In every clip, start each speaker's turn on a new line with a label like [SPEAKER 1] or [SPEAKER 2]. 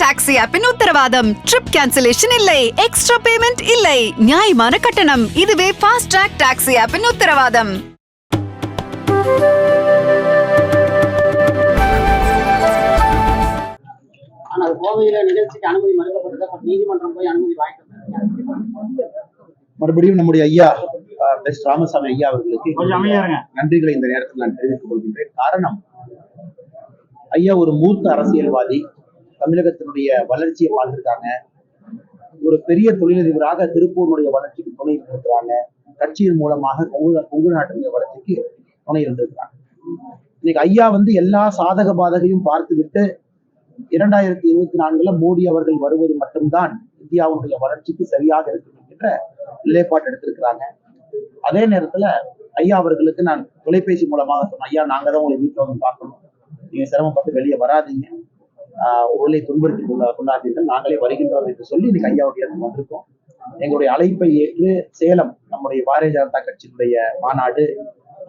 [SPEAKER 1] Taxi ஆப்பின் உத்தரவாதம். Trip cancellation இல்லை. எக்ஸ்ட்ரா பேமெண்ட் இல்லை. நியாயமான கட்டணம். இதுவே ஃபாஸ்ட் ட்ராக் டாக்ஸி ஆப்பின் உத்தரவாதம்.
[SPEAKER 2] ஆனா அது கோவையில நிகழ்ச்சிக்கு அனுமதி மறுக்கப்பட்டது. அப்ப நீதிமன்றம் போய் அனுமதி வாங்கிட்டு வந்தாங்க.
[SPEAKER 3] மறுபடியும் நம்முடைய ஐயா எஸ் ராமசாமி ஐயா அவர்களுக்கு. நன்றிகளை இந்த நேரத்தில் நான் தெரிவித்துக் கொள்கின்றேன். காரணம் ஐயா ஒரு மூத்த அரசியல்வாதி. தமிழகத்தினுடைய வளர்ச்சியை பார்த்துருக்காங்க. ஒரு பெரிய தொழிலதிபராக திருப்பூருடைய வளர்ச்சிக்கு துணை இருந்திருக்கிறாங்க கட்சியின் மூலமாக கொங்கு கொங்கு நாட்டினுடைய வளர்ச்சிக்கு துணை இருந்திருக்கிறாங்க இன்னைக்கு ஐயா வந்து எல்லா சாதக பாதகையும் பார்த்துவிட்டு இரண்டாயிரத்தி இருபத்தி நான்குல மோடி அவர்கள் வருவது மட்டும்தான் இந்தியாவுடைய வளர்ச்சிக்கு சரியாக இருக்கும் என்கின்ற நிலைப்பாட்டு எடுத்திருக்கிறாங்க. அதே நேரத்துல ஐயா அவர்களுக்கு நான் தொலைபேசி மூலமாக சொன்னேன் ஐயா நாங்க தான் உங்களை வீட்டில் வந்து பார்க்கணும். நீங்க சிரமப்பட்டு வெளியே வராதீங்க. உடலை துன்புறுத்தி கொள்ள நாங்களே வருகின்றோம் என்று சொல்லி இன்னைக்கு ஐயாவுடைய இடத்துக்கு வந்திருக்கோம் எங்களுடைய அழைப்பை ஏற்று சேலம் நம்முடைய பாரதிய ஜனதா கட்சியினுடைய மாநாடு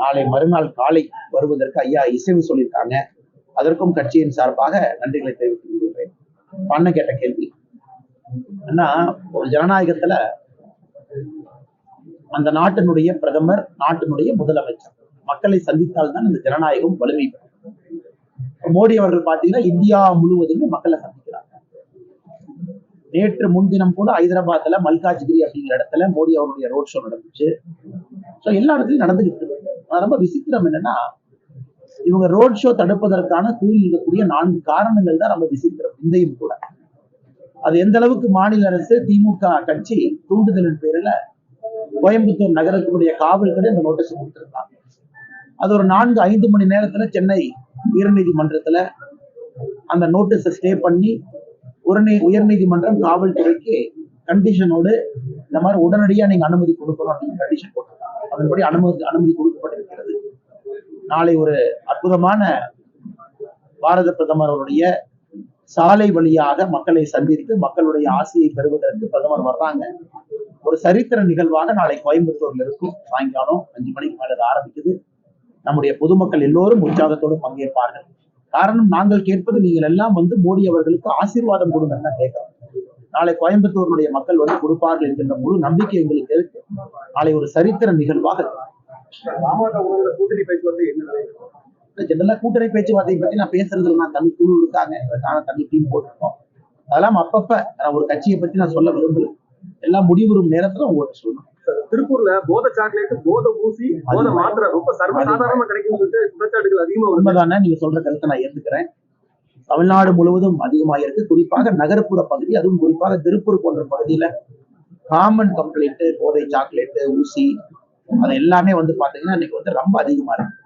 [SPEAKER 3] நாளை மறுநாள் காலை வருவதற்கு ஐயா இசைவு சொல்லியிருக்காங்க. அதற்கும் கட்சியின் சார்பாக நன்றிகளை தெரிவித்துக் கொள்கிறேன் பண்ண கேட்ட கேள்வி. ஏன்னா ஒரு ஜனநாயகத்துல அந்த நாட்டினுடைய பிரதமர் நாட்டினுடைய முதலமைச்சர். மக்களை சந்தித்தால் தான் அந்த ஜனநாயகம் வலிமை பெறும். மோடி அவர்கள் பாத்தீங்கன்னா இந்தியா முழுவதுமே மக்களை சந்திக்கிறாங்க. நேற்று முன்தினம் கூட ஹைதராபாத்ல மல்காஜ்கிரி அப்படிங்கிற இடத்துல மோடி அவருடைய ரோட் ஷோ நடந்துச்சு. ஸோ எல்லா இடத்துலயும் நடந்துகிட்டு இருக்கு. ரொம்ப விசித்திரம் என்னன்னா இவங்க ரோட் ஷோ தடுப்பதற்கான கூறி இருக்கக்கூடிய நான்கு காரணங்கள் தான் ரொம்ப விசித்திரம் இந்தையும் கூட. அது எந்த அளவுக்கு மாநில அரசு திமுக கட்சி தூண்டுதலின் பேரில் கோயம்புத்தூர் நகரத்தினுடைய காவல்துறை அந்த நோட்டீஸ் கொடுத்துருக்காங்க. அது ஒரு நான்கு ஐந்து மணி நேரத்துல சென்னை உயர்நீதிமன்றத்துல அந்த நோட்டீஸை ஸ்டே பண்ணி உடனே உயர்நீதிமன்றம் காவல்துறைக்கு கண்டிஷனோடு இந்த மாதிரி உடனடியாக நீங்க அனுமதி கொடுக்கணும் அப்படின்னு கண்டிஷன் போட்டிருக்காங்க. அதன்படி அனுமதி அனுமதி கொடுக்கப்பட்டிருக்கிறது. நாளை ஒரு அற்புதமான பாரத பிரதமர் அவருடைய சாலை வழியாக மக்களை சந்தித்து மக்களுடைய ஆசையை பெறுவதற்கு பிரதமர் வர்றாங்க. ஒரு சரித்திர நிகழ்வாக நாளை கோயம்புத்தூர்ல இருக்கும். சாயங்காலம் அஞ்சு மணிக்கு மேலே ஆரம்பிக்குது. நம்முடைய பொதுமக்கள் எல்லோரும் உற்சாகத்தோடு பங்கேற்பார்கள். காரணம் நாங்கள் கேட்பது நீங்கள் எல்லாம் வந்து மோடி அவர்களுக்கு ஆசீர்வாதம் கொடுங்கன்னு தான் கேட்கிறோம். நாளை கோயம்புத்தூருடைய மக்கள் வந்து கொடுப்பார்கள் என்கின்ற முழு நம்பிக்கை எங்களுக்கு இருக்கு. நாளை ஒரு சரித்திர நிகழ்வாக இருக்கும்.
[SPEAKER 4] பாமக கூட்டணி பேச்சுவார்த்தை என்ன நிலை
[SPEAKER 3] கூட்டணி பேச்சுவார்த்தையை பத்தி நான் பேசுறதுல நான் தனி குழு இருக்காங்க. அதற்கான தனி டீம் போட்டிருக்கோம். அதெல்லாம் அப்பப்ப நான் ஒரு கட்சியை பத்தி நான் சொல்ல விரும்பல. எல்லாம் முடிவுறும் நேரத்துல உங்கள்கிட்ட சொல்லணும்
[SPEAKER 4] திருப்பூர்ல போதை சாக்லேட் போதை ஊசி போதை மாத்திரை ரொம்ப சர்வசாதாரணமா கிடைக்கும்னு சொல்லிட்டு குற்றச்சாட்டுகள் அதிகமா
[SPEAKER 3] உண்மைதானே? நீங்க சொல்ற கருத்தை நான் ஏத்துக்கிறேன். தமிழ்நாடு முழுவதும் அதிகமாக இருக்கு. குறிப்பாக நகர்ப்புற பகுதி அதுவும் குறிப்பாக திருப்பூர் போன்ற பகுதியில காமன் கம்ப்ளைண்ட் போதை சாக்லேட்டு ஊசி அது எல்லாமே வந்து பாத்தீங்கன்னா இன்னைக்கு வந்து ரொம்ப அதிகமா இருக்கு.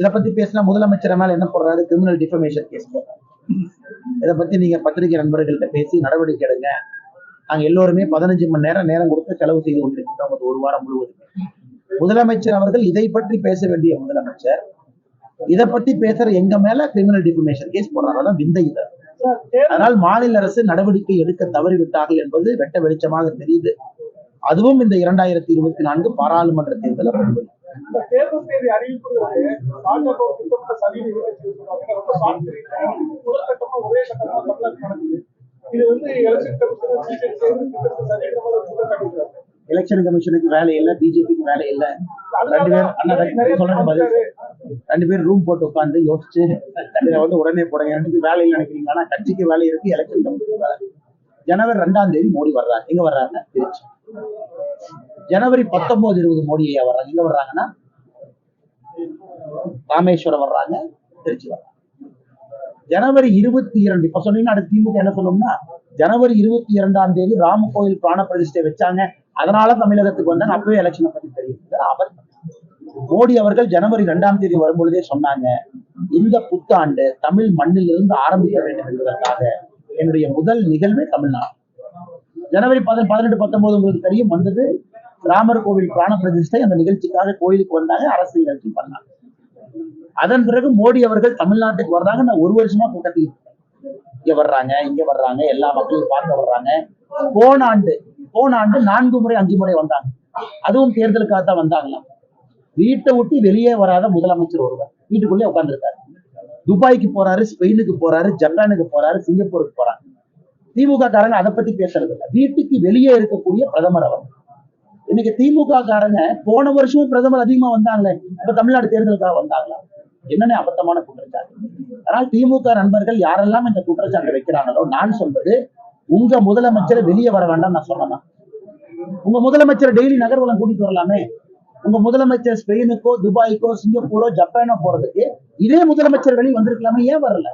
[SPEAKER 3] இதை பத்தி பேசினா முதலமைச்சர் மேல என்ன போடுறாரு? கிரிமினல் டிஃபமேஷன் கேஸ் போடுறாரு. இதை பத்தி நீங்க பத்திரிகை நண்பர்கள்ட்ட பேசி நடவடிக்கை எடுங்க. நாங்க எல்லோருமே பதினஞ்சு மணி நேரம் நேரம் கொடுத்து செலவு செய்து கொண்டிருக்கிறோம் அது ஒரு வாரம் முழுவதும். முதலமைச்சர் அவர்கள் இதை பற்றி பேச வேண்டிய முதலமைச்சர் இதை பற்றி பேசுற எங்க மேல கிரிமினல் டிஃபமேஷன் கேஸ் போடுறாங்க. அதான் விந்தை இது. அதனால் மாநில அரசு நடவடிக்கை எடுக்க தவறிவிட்டார்கள் என்பது வெட்ட வெளிச்சமாக தெரியுது. அதுவும் இந்த இரண்டாயிரத்தி இருபத்தி நான்கு பாராளுமன்ற தேர்தலில் பிரதிபலிக்கும்
[SPEAKER 4] தேர்தல் தேதி இது வந்து எலெக்ஷன் கமிஷன்
[SPEAKER 3] கமிஷனுக்கு வேலை இல்லை பிஜேபிக்கு வேலை இல்லை. ரெண்டு பேர் அண்ணா ரெண்டு சொல்றது பதில் ரெண்டு பேர் ரூம் போட்டு உட்காந்து யோசிச்சு வந்து உடனே போடுங்க. எனக்கு வேலை இல்லை நினைக்கிறீங்க. ஆனா கட்சிக்கு வேலை இருக்கு எலெக்ஷன் கமிஷனுக்கு வேலை ஜனவரி ரெண்டாம் தேதி மோடி வர்றாங்க எங்க வர்றாங்க திருச்சி. ஜனவரி பத்தொன்பது இருபது மோடி ஐயா வர்றாங்க. எங்க வர்றாங்கன்னா ராமேஸ்வரம் வர்றாங்க திருச்சி வர்றாங்க. ஜனவரி இருபத்தி இரண்டு இப்ப சொன்னீங்கன்னா அடுத்து திமுக என்ன சொல்லணும்னா ஜனவரி இருபத்தி இரண்டாம் தேதி ராம கோயில் பிராண பிரதிஷ்டை வச்சாங்க. அதனால தமிழகத்துக்கு வந்தாங்க. அப்பவே எலெக்ஷனை பத்தி தெரியும். அவர் மோடி அவர்கள் ஜனவரி இரண்டாம் தேதி வரும்பொழுதே சொன்னாங்க இந்த புத்தாண்டு தமிழ் மண்ணிலிருந்து ஆரம்பிக்க வேண்டும் என்பதற்காக என்னுடைய முதல் நிகழ்வே தமிழ்நாடு. ஜனவரி பதினெட்டு பத்தொன்பது உங்களுக்கு தெரியும் வந்தது ராமர் கோவில் பிராண பிரதிஷ்டை. அந்த நிகழ்ச்சிக்காக கோயிலுக்கு வந்தாங்க அரசு நிகழ்ச்சி பண்ணாங்க. அதன் பிறகு மோடி அவர்கள் தமிழ்நாட்டுக்கு வர்றாங்க. நான் ஒரு வருஷமா கூட்டத்தில் இங்க வர்றாங்க இங்க வர்றாங்க எல்லா மக்களும் பார்க்க வர்றாங்க. போன ஆண்டு போன ஆண்டு நான்கு முறை அஞ்சு முறை வந்தாங்க. அதுவும் தேர்தலுக்காக தான் வந்தாங்களாம். வீட்டை விட்டு வெளியே வராத முதலமைச்சர் ஒருவர். வீட்டுக்குள்ளே உட்கார்ந்திருக்காரு. துபாய்க்கு போறாரு ஸ்பெயினுக்கு போறாரு ஜப்பானுக்கு போறாரு சிங்கப்பூருக்கு போறாரு. திமுக காரங்க அதை பத்தி பேசுறது இல்ல. வீட்டுக்கு வெளியே இருக்கக்கூடிய பிரதமர் அவர். இன்னைக்கு திமுக காரங்க போன வருஷமும் பிரதமர் அதிகமா வந்தாங்களே. இப்ப தமிழ்நாடு தேர்தலுக்காக வந்தாங்களா? என்னென்ன அபத்தமான குற்றச்சாட்டு ஆனால் திமுக நண்பர்கள் யாரெல்லாம் இந்த குற்றச்சாட்டு வைக்கிறாங்களோ நான் சொல்றது உங்க முதலமைச்சர் வெளியே வர வேண்டாம் நான் சொல்லலாம் உங்க முதலமைச்சர் டெய்லி நகர்வலம் கூட்டிட்டு வரலாமே. உங்க முதலமைச்சர் ஸ்பெயினுக்கோ துபாய்க்கோ சிங்கப்பூரோ ஜப்பானோ போறதுக்கு இதே முதலமைச்சர் வெளியே வந்திருக்கலாமே ஏன் வரல?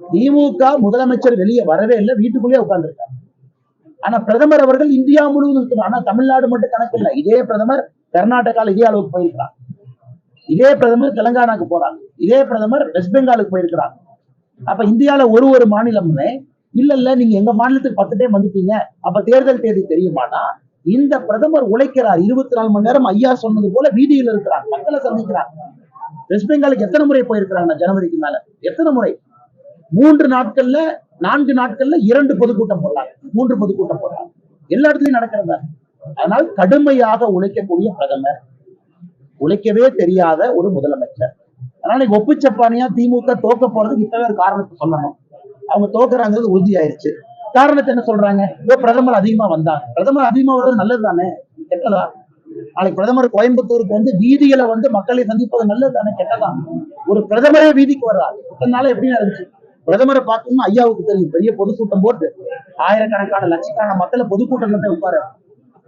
[SPEAKER 3] திமுக முதலமைச்சர் வெளியே வரவே இல்லை வீட்டுக்குள்ளேயே உட்கார்ந்துருக்காங்க. ஆனா பிரதமர் அவர்கள் இந்தியா முழுவதும் இருக்கிறார் ஆனா தமிழ்நாடு மட்டும் கணக்கு இல்லை. இதே பிரதமர் கர்நாடகால இதே அளவுக்கு போயிருக்கிறார். இதே பிரதமர் தெலுங்கானாக்கு போறாங்க. இதே பிரதமர் வெஸ்ட் பெங்காலுக்கு போயிருக்கிறாங்க. அப்ப இந்தியால ஒரு ஒரு மாநிலமுமே இல்ல இல்ல நீங்க எங்க மாநிலத்துக்கு பத்து டைம் வந்துட்டீங்க. அப்ப தேர்தல் தேதி தெரியுமானா? இந்த பிரதமர் உழைக்கிறார். இருபத்தி நாலு மணி நேரம் ஐயா சொன்னது போல வீதியில் இருக்கிறார். மக்களை சந்திக்கிறார். வெஸ்ட் பெங்காலுக்கு எத்தனை முறை போயிருக்கிறாங்க ஜனவரிக்கு மேல? எத்தனை முறை? மூன்று நாட்கள்ல நான்கு நாட்கள்ல இரண்டு பொதுக்கூட்டம் போடுறாங்க. மூன்று பொதுக்கூட்டம் போடுறாங்க. எல்லா இடத்துலயும் நடக்கிறதா? அதனால் கடுமையாக உழைக்கக்கூடிய பிரதமர் உழைக்கவே தெரியாத ஒரு முதலமைச்சர். அதனால ஒப்புச்சப்பானியா திமுக தோக்க போறதுக்கு இப்பவே ஒரு காரணத்தை சொல்லணும். அவங்க தோக்குறாங்கிறது உறுதி ஆயிருச்சு காரணத்தை என்ன சொல்றாங்க? இதோ பிரதமர் அதிகமா வந்தாங்க. பிரதமர் அதிகமா வர்றது நல்லது தானே கெட்டதா? நாளைக்கு பிரதமர் கோயம்புத்தூருக்கு வந்து வீதியில வந்து மக்களை சந்திப்பது நல்லது தானே கெட்டதா? ஒரு பிரதமரே வீதிக்கு வர்றாரு. இதனால எப்படி நடந்துச்சு? பிரதமரை பார்க்கணும்னு ஐயாவுக்கு தெரியும். பெரிய பொதுக்கூட்டம் போட்டு ஆயிரக்கணக்கான லட்சக்கணக்கான மக்களை பொதுக்கூட்டம் போய் உட்கார.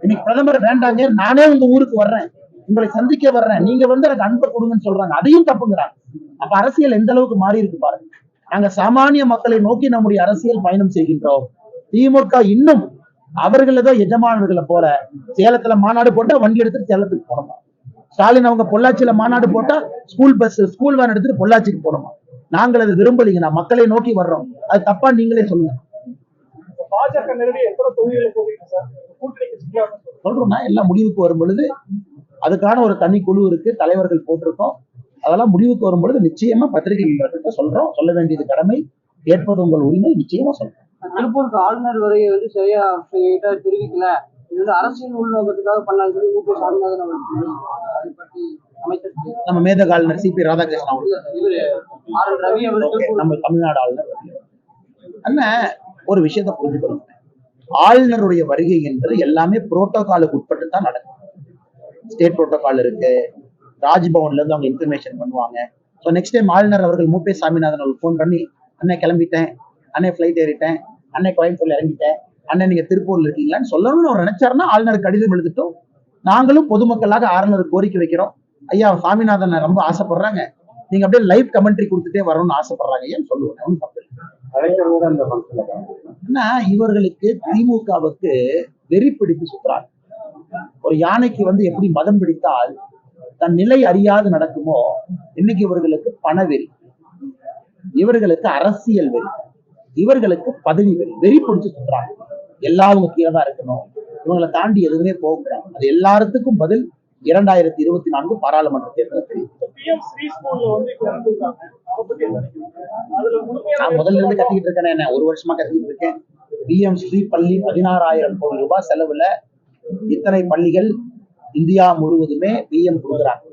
[SPEAKER 3] இன்னைக்கு பிரதமர் வேண்டாங்க நானே உங்க ஊருக்கு வர்றேன். உங்களை சந்திக்க வர்றேன். நீங்க வந்து எனக்கு அன்பை கொடுங்கன்னு சொல்றாங்க. அதையும் தப்புங்கிறாங்க. அப்ப அரசியல் எந்த அளவுக்கு மாறி இருக்கு பாருங்க. நாங்க சாமானிய மக்களை நோக்கி நம்முடைய அரசியல் பயணம் செய்கின்றோம். திமுக இன்னும் அவர்களதோ எஜமானர்களை போல சேலத்துல மாநாடு போட்டா வண்டி எடுத்துட்டு சேலத்துக்கு போனோமா? ஸ்டாலின் அவங்க பொள்ளாச்சியில மாநாடு போட்டா ஸ்கூல் பஸ் ஸ்கூல் வேன் எடுத்துட்டு பொள்ளாச்சிக்கு போனோமா? நாங்கள் அதை விரும்பலைங்க நான் மக்களை நோக்கி வர்றோம். அது தப்பா நீங்களே சொல்லுங்க.
[SPEAKER 4] பாஜக எத்தனை தொகுதிகளை சிக்கலாக
[SPEAKER 3] சொல்றோம்னா எல்லாம் முடிவுக்கு வரும் பொழுது அதுக்கான ஒரு தனி குழு இருக்கு தலைவர்கள் போட்டிருக்கோம். அதெல்லாம் முடிவுக்கு வரும் பொழுது நிச்சயமா பத்திரிகை நிறுவனத்துக்கு சொல்றோம். சொல்ல வேண்டியது கடமை. கேட்பது உங்கள் உரிமை நிச்சயமா சொல்றோம்.
[SPEAKER 2] திருப்பூருக்கு ஆளுநர் வருகை வந்து சரியா தெரிவிக்கல. இது வந்து அரசியல் உள்நோக்கத்துக்காக பண்ணான்னு சொல்லி க சாமிநாதன் அவர்கள் அதை பற்றி அமைச்சர்
[SPEAKER 3] நம்ம மேதக ஆளுநர் சிபி ராதாகிருஷ்ணன் அவர்கள்.
[SPEAKER 2] ஆர் என் ரவி அவர்கள்
[SPEAKER 3] நம்ம தமிழ்நாடு ஆளுநர் அண்ணன் ஒரு விஷயத்த புரிஞ்சுக்கணும் ஆளுநருடைய வருகை என்பது எல்லாமே புரோட்டோகாலுக்கு உட்பட்டு தான் நடக்கும். ஸ்டேட் புரோட்டோகால் இருக்கு. ராஜ்பவன்ல இருந்து அவங்க இன்ஃபர்மேஷன் பண்ணுவாங்க. ஸோ நெக்ஸ்ட் டைம் ஆளுநர் அவர்கள் மூப்பே சாமிநாதன் அவர்கள் ஃபோன் பண்ணி அண்ணே கிளம்பிட்டேன். அண்ணே ஃப்ளைட் ஏறிட்டேன். அண்ணே கோயம்புத்தூர்ல இறங்கிட்டேன். அண்ணன் நீங்க திருப்பூர்ல இருக்கீங்களான்னு சொல்லணும்னு அவர் நினைச்சாருன்னா ஆளுநர் கடிதம் எழுதிட்டோம். நாங்களும் பொதுமக்களாக ஆளுநர் கோரிக்கை வைக்கிறோம். ஐயா சாமிநாதன் ரொம்ப ஆசைப்படுறாங்க. நீங்க அப்படியே லைவ் கமெண்ட்ரி கொடுத்துட்டே வரணும்னு ஆசைப்படுறாங்க. ஏன்னு சொல்லுவேன் ஒன்றும் தப்பு இவர்களுக்கு திமுகவுக்கு வெறி பிடித்து சுத்துறாங்க ஒரு யானைக்கு வந்து எப்படி மதம் பிடித்தால் தன் நிலை அறியாது நடக்குமோ இன்னைக்கு இவர்களுக்கு பணவெறி இவர்களுக்கு அரசியல் வெறி இவர்களுக்கு பதவி வெறி வெறி பிடிச்சு சுத்துறாங்க. எல்லாரும் கீழே தான் இருக்கணும். இவங்களை தாண்டி எதுவுமே போகக்கூடாது அது எல்லாத்துக்கும் பதில் இரண்டாயிரத்தி இருபத்தி நான்கு பாராளுமன்ற தேர்தல் நான் முதல்ல இருந்து கத்திக்கிட்டு இருக்கேன் என்ன ஒரு வருஷமா கத்திக்கிட்டு இருக்கேன். பிஎம் ஸ்ரீ பள்ளி பதினாறாயிரம் கோடி ரூபாய் செலவுல இத்தனை பள்ளிகள் இந்தியா முழுவதுமே பிஎம் கொடுக்குறாங்க.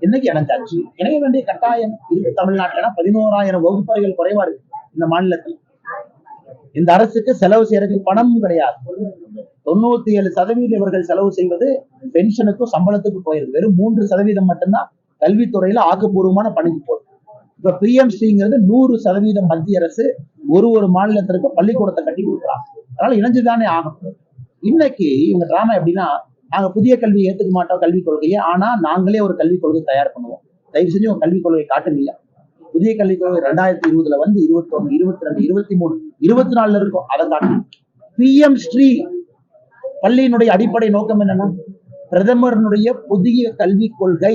[SPEAKER 3] இன்னைக்கு இணைஞ்சாச்சு இணைய வேண்டிய கட்டாயம் இருக்கு தமிழ்நாட்டுல. பதினோராயிரம் வகுப்பறைகள் குறைவா இருக்கு இந்த மாநிலத்தில். இந்த அரசுக்கு செலவு செய்யறதுக்கு பணமும் கிடையாது. தொண்ணூத்தி ஏழு சதவீதம் இவர்கள் செலவு செய்வது பென்ஷனுக்கும் சம்பளத்துக்கும் போயிருது. வெறும் மூன்று சதவீதம் மட்டும்தான் கல்வித்துறையில ஆக்கப்பூர்வமான பணிக்கு போகுது. இப்ப பிஎம்சிங்கிறது நூறு சதவீதம் மத்திய அரசு ஒரு ஒரு மாநிலத்திற்கு பள்ளிக்கூடத்தை கட்டி கொடுக்குறாங்க. அதனால இணைஞ்சுதானே ஆகணும். இன்னைக்கு இவங்க டிராமா எப்படின்னா நாங்க புதிய கல்வி ஏத்துக்க மாட்டோம் கல்விக் கொள்கையை ஆனா நாங்களே ஒரு கல்விக் கொள்கை தயார் பண்ணுவோம். தயவு செஞ்சு உங்க கல்விக் கொள்கையை காட்டுங்க புதிய கல்விக் கொள்கை ரெண்டாயிரத்தி இருபதுல வந்து இருபத்தி ஒண்ணு இருபத்தி ரெண்டு இருபத்தி மூணு இருபத்தி நாலுல இருக்கும். அதை காட்டு பிஎம் ஸ்ரீ பள்ளியினுடைய அடிப்படை நோக்கம் என்னன்னா பிரதமரனுடைய புதிய கல்விக் கொள்கை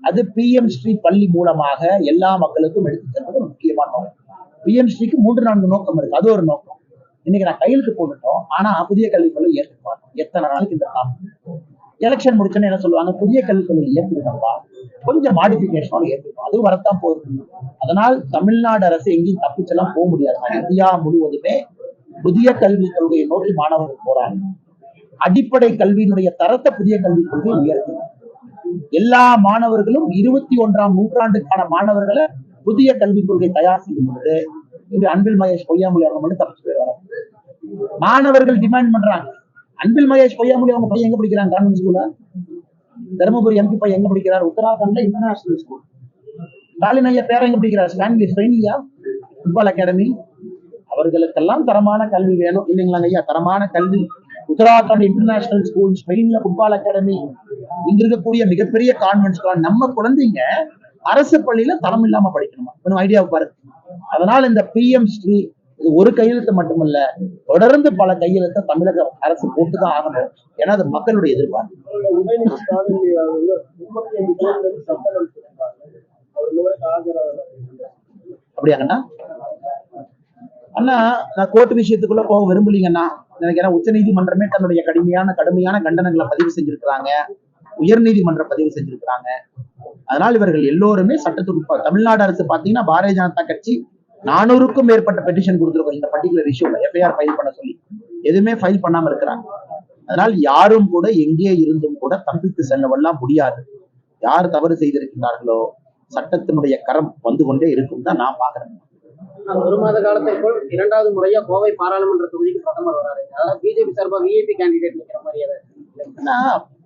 [SPEAKER 3] அது பிஎம் ஸ்ரீ பள்ளி மூலமாக எல்லா மக்களுக்கும் எடுத்து செல்வது முக்கியமான நோக்கம். பிஎம் ஸ்ரீக்கு மூன்று நான்கு நோக்கம் இருக்கு. அது ஒரு நோக்கம். இன்னைக்கு நான் கையெழுத்து போட்டுட்டோம். ஆனா புதிய கல்விக் கொள்கை ஏற்றுக்க எத்தனை நாளைக்கு இந்த காலம் எலெக்ஷன் முடிச்சோன்னு என்ன சொல்லுவாங்க? புதிய கல்விக் கொள்கை ஏற்றுக்கிட்டோம்ப்பா கொஞ்சம் மாடிபிகேஷனோட ஏற்றுக்கணும் அதுவும் வரத்தான் போகுது. அதனால் தமிழ்நாடு அரசு எங்கேயும் தப்பிச்செல்லாம் போக முடியாது. இந்தியா முழுவதுமே புதிய கல்விக் கொள்கையை நோக்கி மாணவர்கள் போறாங்க. அடிப்படை கல்வியினுடைய தரத்தை புதிய கல்விக் கொள்கை உயர்த்தணும் எல்லா மாணவர்களும் இருபத்தி ஒன்றாம் நூற்றாண்டுக்கான மாணவர்களை புதிய கல்விக் கொள்கை தயார் செய்யும் பொழுது இன்று அன்பில் மகேஷ் பொய்யாமொழி அவர்கள் மட்டும் தப்பிச்சு போயிடுவாங்க மாணவர்கள் டிமாண்ட் பண்றாங்க. அன்பில் மகேஷ் பொய்யாமொழி அவங்க பையன் எங்க படிக்கிறாங்க கான்வென்ட் ஸ்கூல்ல தருமபுரி எம்பி பையன் எங்க படிக்கிறார்? உத்தராகண்ட்ல இன்டர்நேஷனல் ஸ்கூல் ஸ்டாலின் ஐயா பேர எங்க படிக்கிறார்? ஸ்டான்லி ஸ்பெயின்லியா ஃபுட்பால் அகாடமி அவர்களுக்கெல்லாம் தரமான கல்வி வேணும். இல்லைங்களாங்க ஐயா? தரமான கல்வி. உத்தராகண்ட் இன்டர்நேஷனல் ஸ்கூல் ஸ்பெயின்ல ஃபுட்பால் அகாடமி இங்க இருக்கக்கூடிய மிகப்பெரிய கான்வென்ட் ஸ்கூல் நம்ம குழந்தைங்க அரசு பள்ளியில தரம் இல்லாம படிக்கணுமா? கொஞ்சம் ஐடியா பாருங்க அதனால இந்த பிஎம் ஸ்ரீ இது ஒரு கையெழுத்து மட்டுமல்ல தொடர்ந்து பல கையெழுத்தை தமிழக அரசு போட்டுதான் ஆகணும். ஏன்னா அது மக்களுடைய எதிர்பார்ப்பு. அப்படியாங்கண்ணா? அண்ணா நான் கோர்ட் விஷயத்துக்குள்ள போக விரும்பலீங்கண்ணா. நினைக்கிறேன் உச்ச நீதிமன்றமே தன்னுடைய கடுமையான கடுமையான கண்டனங்களை பதிவு செஞ்சிருக்கிறாங்க. உயர் நீதிமன்றம் பதிவு செஞ்சிருக்கிறாங்க. அதனால் இவர்கள் எல்லோருமே சட்டத்துக்கு தமிழ்நாடு அரசு பாத்தீங்கன்னா பாரதிய ஜனதா கட்சி நானூறுக்கும் மேற்பட்ட பெட்டிஷன் கொடுத்துருக்கோம். இந்த பர்டிகுலர் இஷ்யூல எஃப்ஐஆர் ஃபைல் பண்ண சொல்லி. எதுவுமே ஃபைல் பண்ணாம இருக்கிறாங்க. அதனால் யாரும் கூட எங்கே இருந்தும் கூட தப்பித்து செல்லவெல்லாம் முடியாது. யார் தவறு செய்திருக்கிறார்களோ சட்டத்தினுடைய கரம் வந்து கொண்டே இருக்கும் தான் நான் பாக்குறேன்
[SPEAKER 2] ஒரு மாத காலத்திற்குள் இரண்டாவது முறையா கோவை பாராளுமன்ற தொகுதிக்கு பிரதமர் வராரு. அதாவது பிஜேபி சார்பா விஐபி கேண்டிடேட் நிக்கிற மாதிரி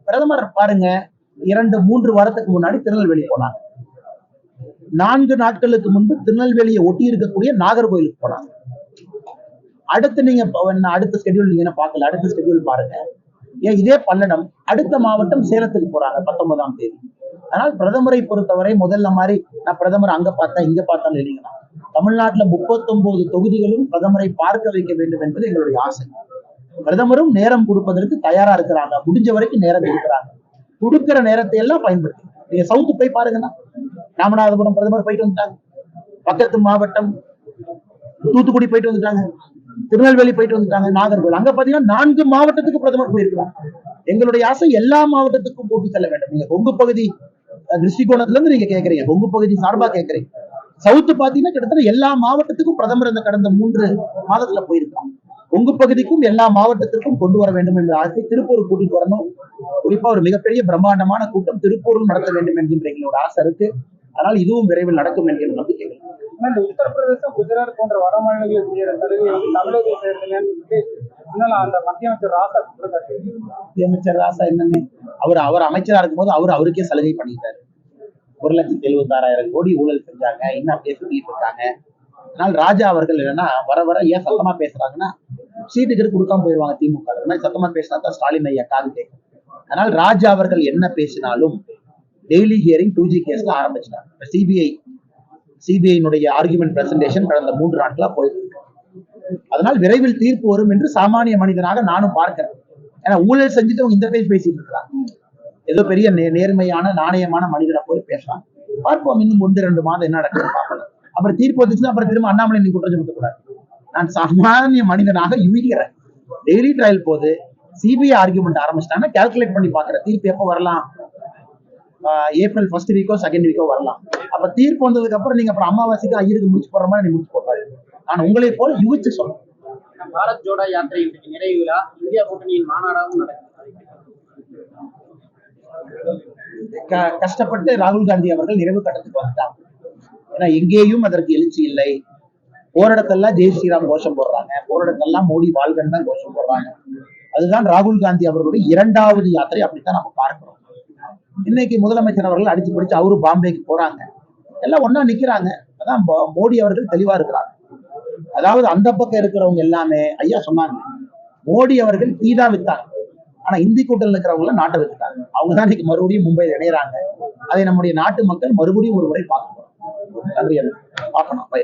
[SPEAKER 3] பிரதமர் பாருங்க இரண்டு மூன்று வாரத்துக்கு முன்னாடி திருநெல்வேலி போனாங்க. நான்கு நாட்களுக்கு முன்பு திருநெல்வேலியை ஒட்டி இருக்கக்கூடிய நாகர்கோயிலுக்கு போனாங்க அடுத்து நீங்க என்ன அடுத்த ஸ்கெடியூல் நீங்க என்ன பார்க்கல? அடுத்த ஸ்கெடியூல் பாருங்க. ஏன் இதே பல்லடம் அடுத்த மாவட்டம் சேலத்துக்கு போறாங்க பத்தொன்பதாம் தேதி. ஆனால் பிரதமரை பொறுத்தவரை முதல்ல மாதிரி நான் பிரதமர் அங்க பார்த்தேன் இங்க பார்த்தேன் இல்லைங்களா? தமிழ்நாட்டுல முப்பத்தொன்பது தொகுதிகளும் பிரதமரை பார்க்க வைக்க வேண்டும் என்பது எங்களுடைய ஆசை. பிரதமரும் நேரம் கொடுப்பதற்கு தயாரா இருக்கிறாங்க. முடிஞ்ச வரைக்கும் நேரம் கொடுக்குறாங்க. கொடுக்கிற நேரத்தை எல்லாம் பயன்படுத்தி. நீங்க சவுத்து போய் பாருங்கன்னா ராமநாதபுரம் பிரதமர் போயிட்டு வந்துட்டாங்க. பக்கத்து மாவட்டம் தூத்துக்குடி போயிட்டு வந்துட்டாங்க. திருநெல்வேலி போயிட்டு வந்துட்டாங்க. நாகர்கோவில். அங்க பாத்தீங்கன்னா நான்கு மாவட்டத்துக்கு பிரதமர் போயிருக்கிறாங்க எங்களுடைய ஆசை எல்லா மாவட்டத்துக்கும் போட்டு செல்ல வேண்டும். நீங்க கொங்கு பகுதி திருஷ்டிகோணத்துல இருந்து நீங்க கேக்குறீங்க. கொங்கு பகுதி சார்பா கேக்குறீங்க. சவுத்து பாத்தீங்கன்னா கிட்டத்தட்ட எல்லா மாவட்டத்துக்கும் பிரதமர் இந்த கடந்த மூன்று மாதத்துல போயிருக்காங்க உங்க பகுதிக்கும் எல்லா மாவட்டத்திற்கும் கொண்டு வர வேண்டும் என்ற ஆசை திருப்பூர் கூட்டிட்டு வரணும். குறிப்பா ஒரு மிகப்பெரிய பிரம்மாண்டமான கூட்டம் திருப்பூரும் நடத்த வேண்டும் என்கின்ற எங்களோட ஆசை இருக்கு. அதனால் இதுவும் விரைவில் நடக்கும் என்கிற நம்பிக்கைகள்.
[SPEAKER 4] உத்தரப்பிரதேசம் குஜராத் போன்ற வட மாநிலங்களில் செய்யற சலுகை வந்து தமிழகத்தில் செய்யறதுலன்னு சொல்லிட்டு முன்னால அந்த மத்திய அமைச்சர் ராசா.
[SPEAKER 3] அமைச்சர் ராசா என்னன்னு அவர் அவர் அமைச்சரா இருக்கும்போது அவர் அவருக்கே சலுகை பண்ணிட்டாரு. ஒரு லட்சத்தி எழுபத்தாறாயிரம் கோடி ஊழல் செஞ்சாங்க. இன்னும் அப்படியே சுத்திட்டு இருக்காங்க. அதனால் ராஜா அவர்கள் என்னன்னா வர வர ஏன் சத்தமா பேசுறாங்கன்னா சீட்டுக்கு கொடுக்காம போயிடுவாங்க திமுக. அது மாதிரி சத்தமா பேசினா தான் ஸ்டாலின் ஐயா காது கேட்கும். அதனால் ராஜா அவர்கள் என்ன பேசினாலும் டெய்லி ஹியரிங் டூ ஜி கேஸ்ல ஆரம்பிச்சிட்டாங்க. இப்போ சிபிஐ சிபிஐனுடைய ஆர்குமெண்ட் பிரசன்டேஷன் கடந்த மூன்று நாட்களா போயிட்டு இருக்கு அதனால் விரைவில் தீர்ப்பு வரும் என்று சாமானிய மனிதனாக நானும் பார்க்கிறேன். ஏன்னா ஊழல் செஞ்சுட்டு அவங்க இந்த பேஜ் பேசிட்டு இருக்கிறாங்க ஏதோ பெரிய நேர்மையான நாணயமான மனிதனை போய் பேசுறாங்க. பார்ப்போம் இன்னும் ஒன்று ரெண்டு மாதம் என்ன நடக்குதுன்னு பார்க்கலாம் அப்புறம் தீர்ப்பு வந்துச்சுன்னா அப்புறம் திரும்ப அண்ணாமலை நீ குற்றம் சுமத்தக்கூடாது. நான் சாமானிய மனிதனாக யூகிக்கிறேன். டெய்லி ட்ரையல் போது சிபிஐ ஆர்குமெண்ட் ஆரம்பிச்சிட்டாங்கன்னா கால்குலேட் பண்ணி பாக்குறேன் தீர்ப்பு எப்போ வரலாம்? ஏப்ரல் ஃபர்ஸ்ட் வீக்கோ செகண்ட் வீக்கோ வரலாம். அப்ப தீர்ப்பு வந்ததுக்கு அப்புறம் நீங்க அப்புறம் அமாவாசைக்கு ஐயருக்கு முடிச்சு போடுற மாதிரி நீ முடிச்சு போட்டாரு நான் உங்களை போல யூகிச்சு சொல்றேன்
[SPEAKER 2] பாரத் ஜோடா யாத்திரை இன்றைக்கு நிறைவு விழா. இந்தியா கூட்டணியின் மாநாடாகவும் நடக்குது
[SPEAKER 3] க- கஷ்டப்பட்டு ராகுல் காந்தி அவர்கள் நிறைவு கட்டத்துக்கு வந்துட்டாங்க. ஏன்னா எங்கேயும் அதற்கு எழுச்சி இல்லை. போராடத்தெல்லாம் ஜெய் ஸ்ரீராம் கோஷம் போடுறாங்க. போராடத்தெல்லாம் மோடி வாழ்கன் தான் கோஷம் போடுறாங்க. அதுதான் ராகுல் காந்தி அவர்களுடைய இரண்டாவது யாத்திரை அப்படித்தான் நம்ம பார்க்கிறோம். இன்னைக்கு முதலமைச்சர் அவர்கள் அடிச்சு பிடிச்சு அவரு பாம்பேக்கு போறாங்க. எல்லாம் ஒண்ணா நிக்கிறாங்க. அதான் மோடி அவர்கள் தெளிவா இருக்கிறாங்க. அதாவது அந்த பக்கம் இருக்கிறவங்க எல்லாமே ஐயா சொன்னாங்க மோடி அவர்கள் தீதா வித்தாங்க. ஆனா இந்தி கூட்டத்தில் இருக்கிறவங்க நாட்டை வித்துட்டாங்க. அவங்க தான் இன்னைக்கு மறுபடியும் மும்பையில் இணையறாங்க. அதை நம்முடைய நாட்டு மக்கள் மறுபடியும் ஒரு முறை பார்க்கணும். நன்றி பார்க்கணும். பை